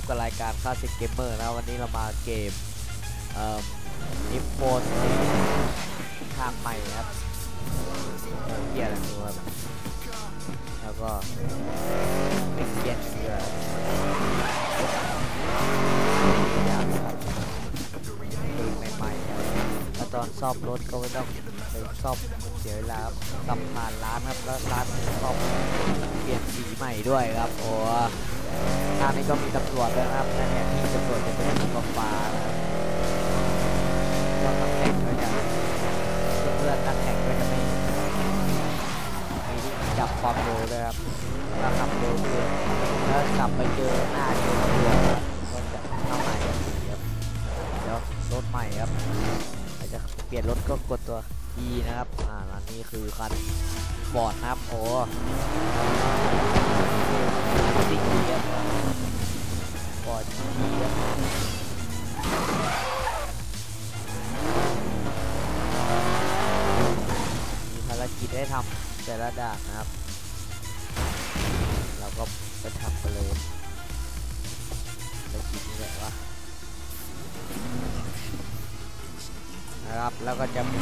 บกับรายการคลาสสิกเกมเมอร์นะวันนี้เรามาเกมเอ่อนิฟโฟนทางใหม่นะครับเกียร์อะไรครับแล้วก็ไม่เกียร์เกียร์ยากครับเพลงใหม่ๆครับแล้วตอนซ่อมรถก็ไม่ต้องไปซ่อมเสียเวลาครับกำผ่านร้านครับแล้วร้านซ่อมเปลี่ยนสีใหม่ด้วยครับโอ้ ทางนี้ก็มีตำรวจด้วยนะครับนั่นเนี่ยที่ตำรวจจะเป็นสีฟ้าๆนะก็นักแข่งก็จะเพื่อนนักแข่งก็จะไม่มีที่จับความเร็วด้วยครับถ้าขับเร็วเกินแล้วกลับไปเจอหน้าเจอตำรวจครับก็จะเข้าใหม่ครับเดี๋ยวรถใหม่ครับอาจจะเปลี่ยนรถก็กดตัว E นะครับ อ่าแล้วนี่คือคัน บอร์ดนะครับ โอ้สิ่งนี้ครับก่อนทีครับมีภารกิจให้ทำแต่ละด่านนะครับ เราก็ไปทำกันเลยภารกิจนี่แหละวะนะครับ แล้วก็จะมี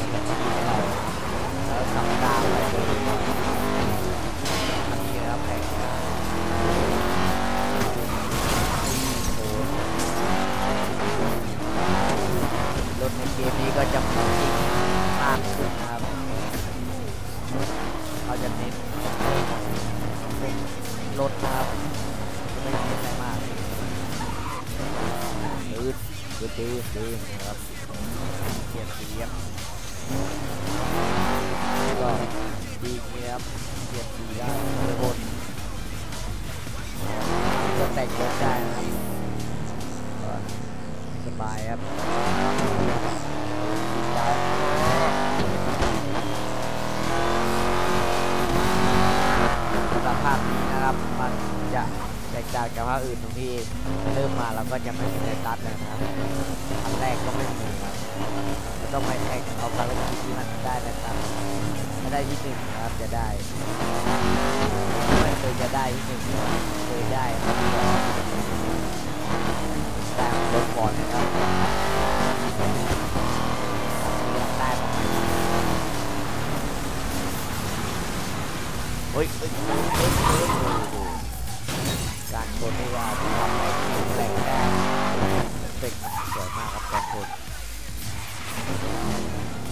แตกต่างจากภาคอื่นตรงที่เริ่มมาเราก็จะไม่มีในตัดเลยนะครับอันแรกก็ไม่มีครับต้องไปแข่งเอาภารกิจที่มันได้นะครับถ้าได้ที่หนึ่งครับจะได้ไม่เคยจะได้ที่หนึ่งเคยได้แต่รถก่อนนะครับได้ประมาณเฮ้ยเฮ้ย คนที่ว่าทำให้แรงได้เป็นสวยมากครับการคน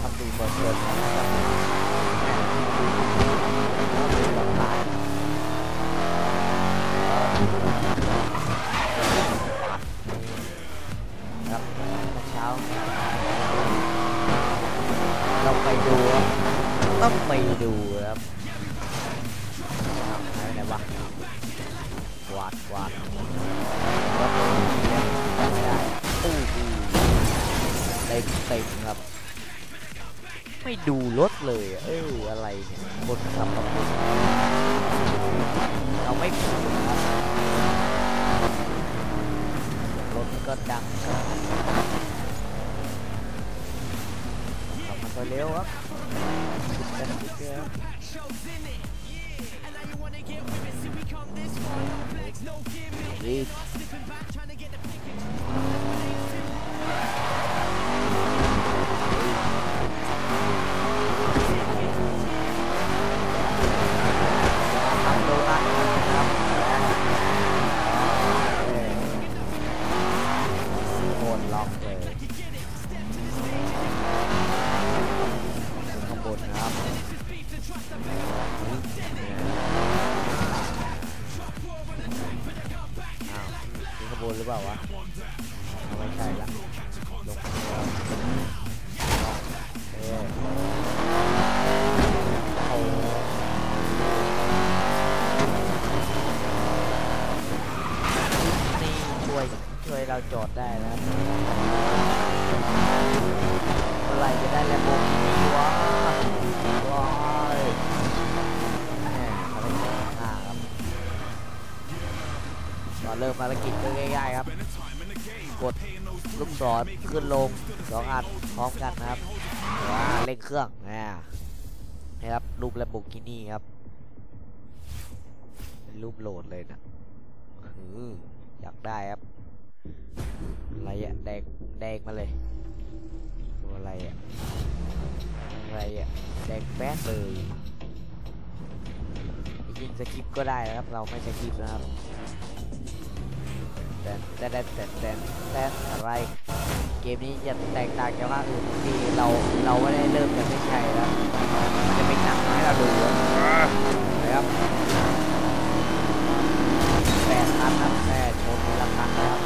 ทำดูเพลินๆนะครับเป็นแบบผ่าน รี ช่วยเราจอดได้นะเมื่อไรจะได้แลมโบกินีวะว้ายแหมภารกิจหน้าครับตอนเริ่มภารกิจก็ง่ายๆครับ กดลูกศรขึ้นลงสองอันพร้อมกันนะครับว้าเร่งเครื่องนะครับรูปแลมโบกินีครับรูปโหลดเลยนะอืออยากได้ครับ อะไรอะแดงแดงมาเลยตัวอะไรอะอะไรอะแดงแป๊ดเลยยิงสกิปก็ได้นะครับ เราไม่สกิปนะครับแต่แต่แต่แต่แต่แตอะไร เกมนี้จะแตกต่างจากภาคอื่นที่เราเราไม่ได้เริ่มจากไม่ใช่แล้วมันจะเป็นหนังให้เราดูนะครับแปดคันครับแปดชนทีละคันนะครับ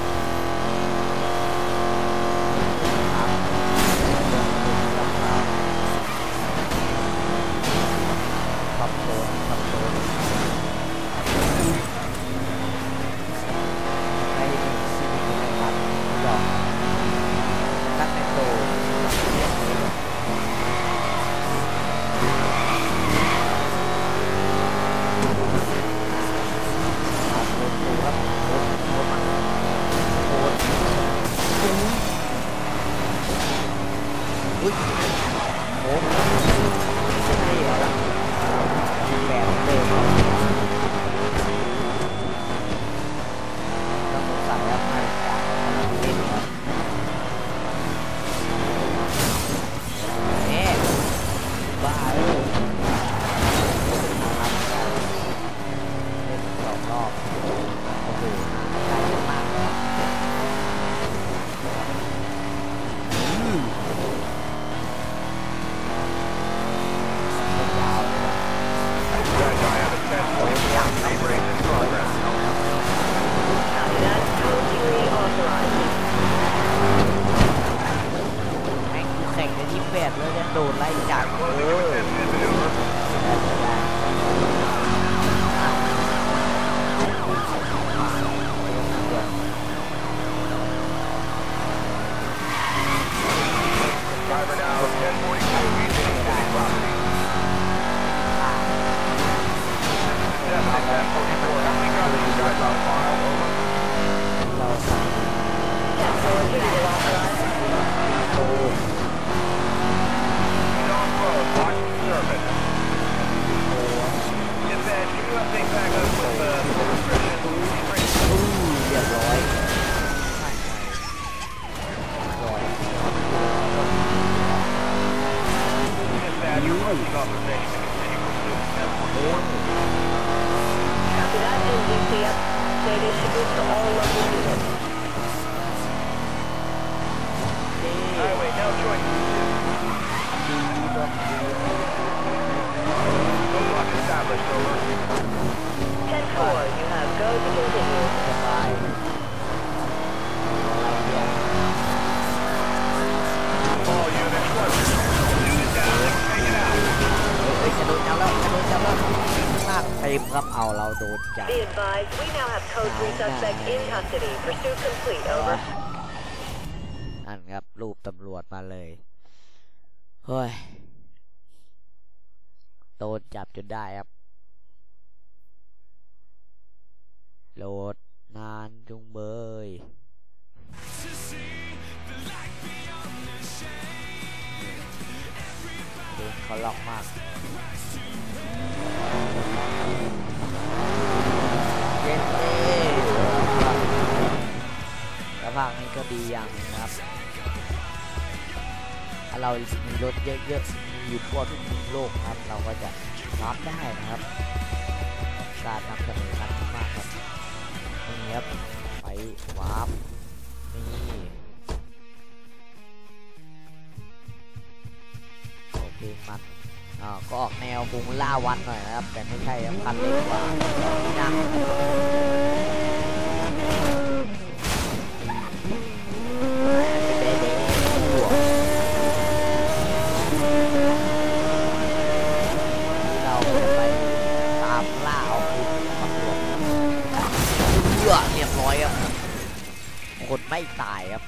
อุ้ แข่งในที่แปดแล้วจะโดนไล่จับเออ Dispatch, can you update back up with uh, the restrictions? อู้เรียบร้อยใช่ใช่ร้อย Dispatch, requesting authorization to continue pursuit. โอ้ย Copy that. NDC up. Data should be to all local units. เจ๊ Highway, now joint established, over. 10-4, you have go to continue. สบายอะไรเนี่ย All units, close. Unit down, take it out. เฮ้ยจะโดนจับแล้วจะโดนจับแล้วมากเต็มครับเอาเราโดนจับ Be advised, we now have code 3 suspect in custody. Pursuit complete. Over. นั่นครับรูปตำรวจมาเลย เฮ้ย โดนจับจนได้ครับ โหลดนานจุงเบยเพลงเขาล็อกมากเย้เย้แล้วภาคนี้ก็ดีอย่างหนึงนะครับ ถ้าเรามีรถเยอะๆ มีอยู่ทั่วทุกมุมโลกครับเราก็จะรับได้นะครับการนำเสนอกันมากครับนี่ครับไปวาร์ปนี่โอเคมันอ่าก็ออกแนวบุงล่าวันหน่อยนะครับ แต่ไม่ใช่ครับคันเล็กกว่านี่นะ ไม่ตายครับ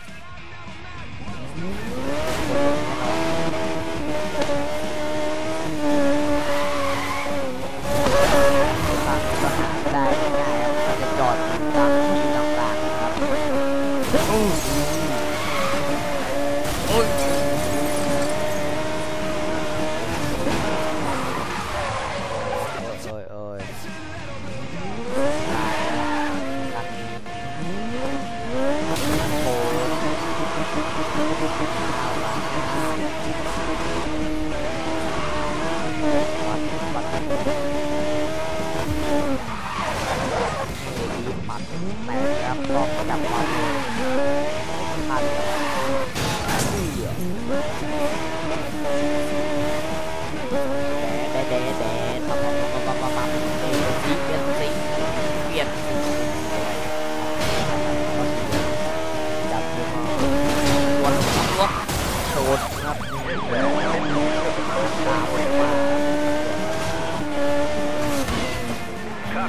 เ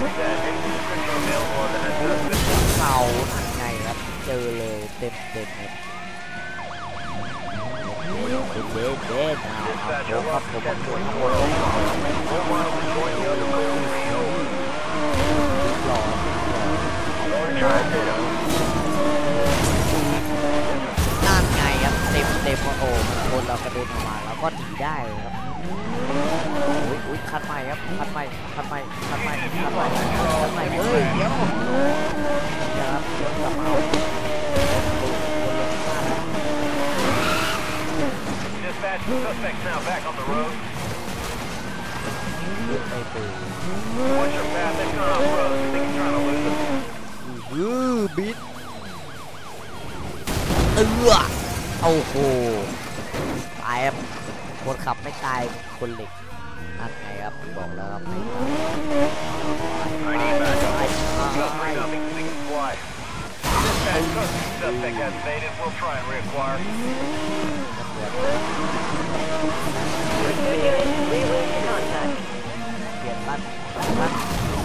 ก่าทัไงครับ เจอเลยเต็มเต็มครับคุณเบลเบนผครับผมครับผมหล่อด้านไงครับเต็มเต็มโอ้โหคนเรากระโดดออกมาแล้วก็หนีได้ครับ อุ้ยอุ้ยคันใหม่ครับคันใหม่คันใหม่คันใหม่คันใหม่คันใหม่เฮ้ยเดี๋ยวเดี๋ยวครับเดี๋ยวกลับมาเอา Dispatch, the suspect's now back on the road. เรื่องไปปื What's your path? They've gone off road. You think you're trying to lose them? อือบิดเออโอ้โหตายครับ คนขับไม่ตายคนเหล็กนั่นไงครับบอกแล้วครับไม่ตาย I need backup. ตาย Got ตาย three nothing. They can fly. Dispatch, custody suspect has evaded. We'll try and reacquire. Unit, relay to contact. เปลี่ยนลั่นลั่น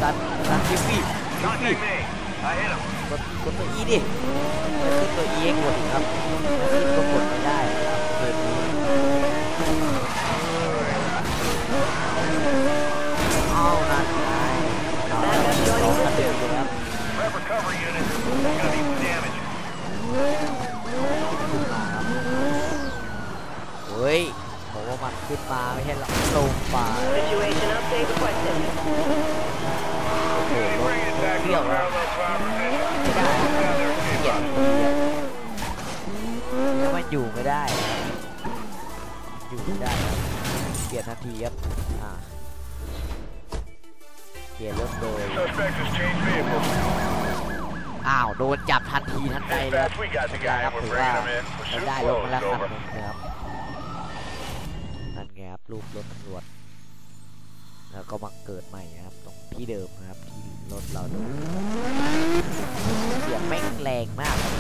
ลั่นลั่นดิฟี่ Contact me. I hit him. กดกดตัวอีดิไม่ขึ้นตัวอีเองกดอีกครับไม่ขึ้นก็กดไม่ได้ครับเกมนี้ เอานั่นไงเอาสองคะแนนครับ Red recovery unit. Gonna need some damage. ขึ้นมาครับเฮ้ยบอกว่ามันขึ้นมาไม่ใช่หรอกลงไปโอ้โหลงเที่ยวแล้วไม่ได้เกียดมันอยู่ไม่ได้ อยู่ไม่ได้เปลี่ยนทันทีครับ ยนรถเลย Suspect has changed vehicles. อ้าว โดนจับทันทีทันใดเลยครับ Dispatch, we got the ได้ guy ครั and ถื we're อว่า bringing him in. เรา Pursuit ได้รถมาแล้ว closed. คัน Over. หนึงนะครับนั่นไงครับรูปรถตำรวจ แล้วก็มาเกิดใหม่นะครับ ตรงที่เดิมนะครับ ที่รถเราโดนเสียงแม่งแรงมากครับ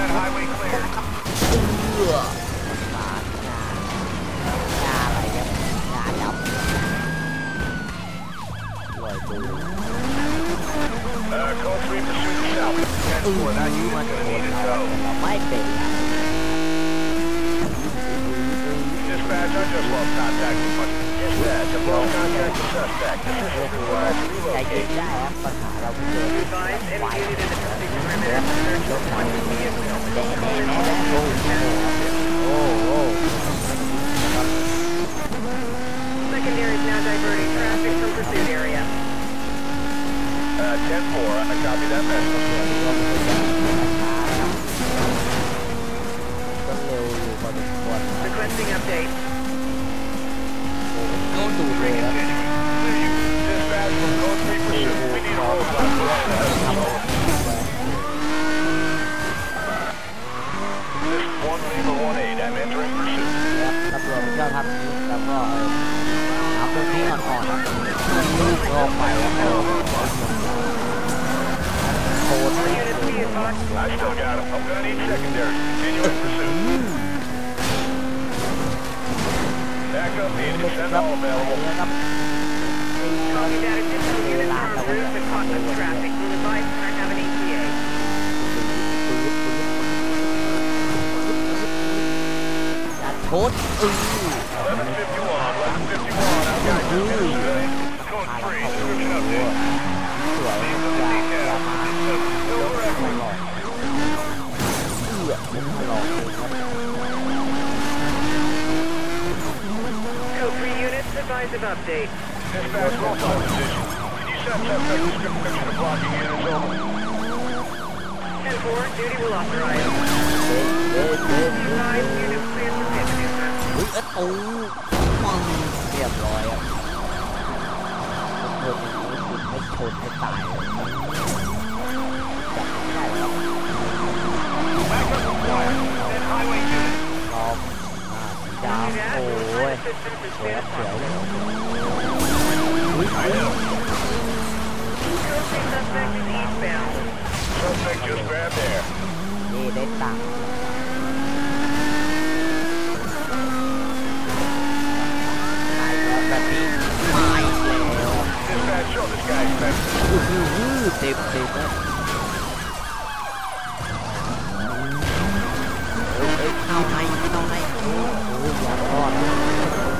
that highway cleared. ครับแล้วก็เอาเพื่อนที่อ่อนๆลูกรอไปแล้ว I still got him. I'm gonna need secondary. Continuing pursuit. Back up, Andy. Send all available. Copy that. Additional units are en route to Cottonwood traffic. We'll advise I have an ETA. Caught. Ooh. 1151, 1151, Code 3, description update. ไม่รอดเกือบไม่รอดเลยครับ Code 3 units advise an update. รอบดาวโอ้ยเขียวเขียวอุ้ยนี่ได้ตังค์เต็มเต็มเลย เอาไงเอาไปโอ้ยอย่า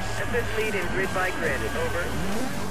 lead in grid by grid. Over.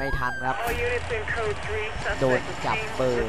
ไม่ทันครับ โดนจับเบอร์